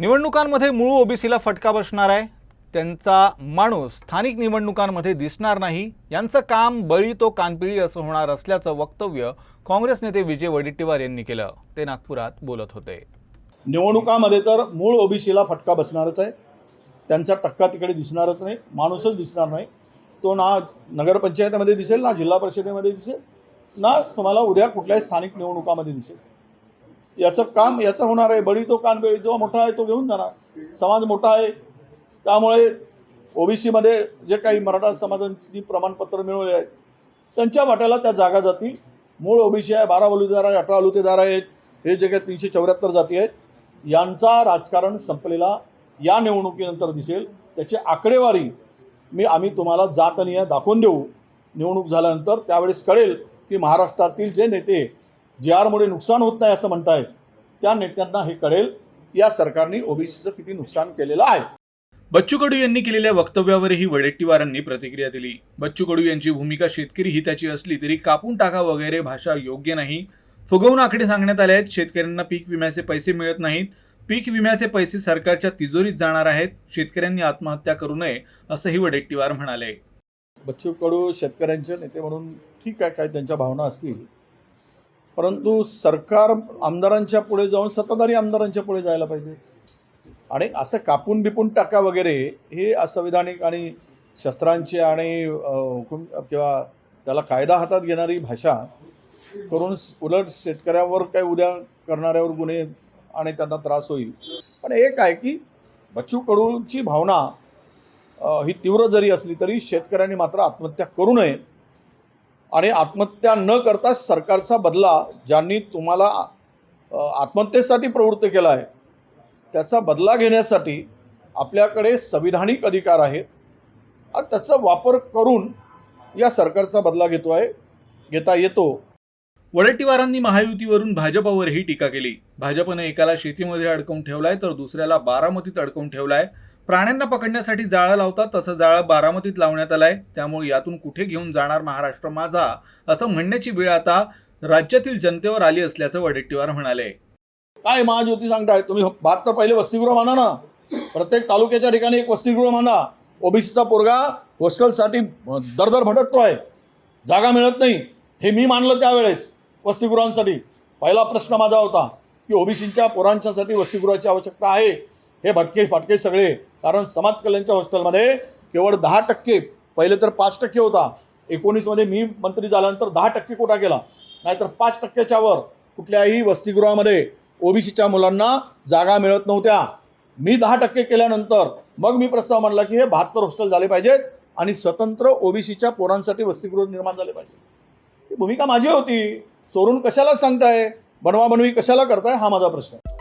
निवडणुकांमध्ये मूळ ओबीसीला फटका बसणार आहे. त्यांचा माणूस स्थानिक निवडणुकांमध्ये दिसणार नाही. यांचं काम बळी तो कानपिळी असं होणार असल्याचं वक्तव्य काँग्रेस नेते विजय वडेट्टीवार यांनी केलं. ते नागपुरात बोलत होते. निवडणुकामध्ये तर मूळ ओबीसीला फटका बसणारच आहे. त्यांचा टक्का तिकडे दिसणारच नाही. माणूसच दिसणार नाही. तो ना नगरपंचायतीमध्ये दिसेल ना जिल्हा परिषदेमध्ये दिसेल ना तुम्हाला उद्या कुठल्याही स्थानिक निवडणुकामध्ये दिसेल. याचं काम याचं होणार आहे. बळी तो कानबेळी जो मोठा आहे तो घेऊन जाणार. समाज मोठा आहे. त्यामुळे ओबीसीमध्ये जे काही मराठा समाजांची प्रमाणपत्र मिळवले आहेत त्यांच्या वाट्याला त्या जागा जातील. मूळ ओबीसी आहे बारा बलुतेदार आहे अठरा अलुतेदार आहेत. हे जे काही तीनशे चौऱ्याहत्तर जाती आहेत. यांचा राजकारण संपलेला या निवडणुकीनंतर दिसेल. त्याची आकडेवारी मी आम्ही तुम्हाला जातनीय दाखवून देऊ. निवडणूक झाल्यानंतर त्यावेळेस कळेल की महाराष्ट्रातील जे नेते जे आरमुळे नुकसान होत नाही असं म्हणतायत. त्या नेत्यांना हे कळेल. या सरकारने ओबीसीचं किती नुकसान केलेलं आहे. बच्चू कडू यांनी केलेल्या वक्तव्यावरही वडेट्टीवारांनी प्रतिक्रिया दिली. बच्चू कडू यांची भूमिका शेतकरी हिताची असली तरी कापून टाका वगैरे भाषा योग्य नाही. फुगवून आकडे सांगण्यात आले आहेत. शेतकऱ्यांना पीक विम्याचे पैसे मिळत नाहीत. पीक विम्याचे पैसे सरकारच्या तिजोरीत जाणार आहेत. शेतकऱ्यांनी आत्महत्या करू नये असंही वडेट्टीवार म्हणाले. बच्चू कडू शेतकऱ्यांचे नेते म्हणून ठीक आहे काय त्यांच्या भावना असतील. परंतु सरकार आमदारांच्या पुढे जाऊन सत्ताधारी आमदारांच्या पुढे जायला पाहिजे. आणि असं कापून बिपून टाका वगैरे हे असंविधानिक आणि शस्त्रांचे आणि अ, किंवा त्याला कायदा हातात घेणारी भाषा करून उलट शेतकऱ्यावर काय उद्या करणाऱ्यावर गुन्हे आणि त्यांना त्रास होईल. पण एक आहे की बच्चू कडूची भावना ही तीव्र जरी असली तरी शेतकऱ्यांनी मात्र आत्महत्या करू नये. आणि आत्महत्या न करता सरकारचा बदला ज्यांनी तुम्हाला आत्महत्येसाठी प्रवृत्त केला आहे त्याचा बदला घेण्यासाठी आपल्याकडे संविधानिक अधिकार आहेत. आणि त्याचा वापर करून या सरकारचा बदला घेतो आहे घेता येतो. वडेट्टीवारांनी महायुतीवरून भाजपावरही टीका केली. भाजपने एकाला शेतीमध्ये अडकवून ठेवलाय तर दुसऱ्याला बारामतीत अडकवून ठेवलाय. प्राण्यांना पकडण्यासाठी जाळं लावतात तसं जाळं बारामतीत लावण्यात आलं आहे त्यामुळे यातून कुठे घेऊन जाणार महाराष्ट्र माझा? असं म्हणण्याची वेळ आता राज्यातील जनतेवर आली असल्याचं वडेट्टीवार म्हणाले. काय महाज्योती सांगताय? तुम्ही बात तर पहिले वसतिगृह बांधा ना. प्रत्येक तालुक्याच्या ठिकाणी एक वसतिगृह बांधा ओबीसीचा पोरगा हॉस्टेलसाठी दरदर भटकतो आहे जागा मिळत नाही. हे मी मानलं त्यावेळेस वसतिगृहांसाठी. पहिला प्रश्न माझा होता की ओबीसीच्या पोरांच्यासाठी वसतिगृहाची आवश्यकता आहे. हे भटके फाटके सगळे. कारण समाज कल्याणच्या हॉस्टेलमध्ये केवळ दहा टक्के पहिले तर पाच टक्के होता. एकोणीसमध्ये मी मंत्री झाल्यानंतर दहा टक्के कोटा केला. नाहीतर पाच टक्क्याच्या वर कुठल्याही वसतिगृहामध्ये ओबीसीच्या मुलांना जागा मिळत नव्हत्या. मी दहा टक्के केल्यानंतर मग मी प्रस्ताव मांडला की हे बहात्तर हॉस्टेल झाले पाहिजेत आणि स्वतंत्र ओबीसीच्या पोरांसाठी वसतिगृह निर्माण झाले पाहिजे ही भूमिका माझी होती. चोरून कशाला सांगताय? बनवाबनवी कशाला करताय? हा माझा प्रश्न आहे.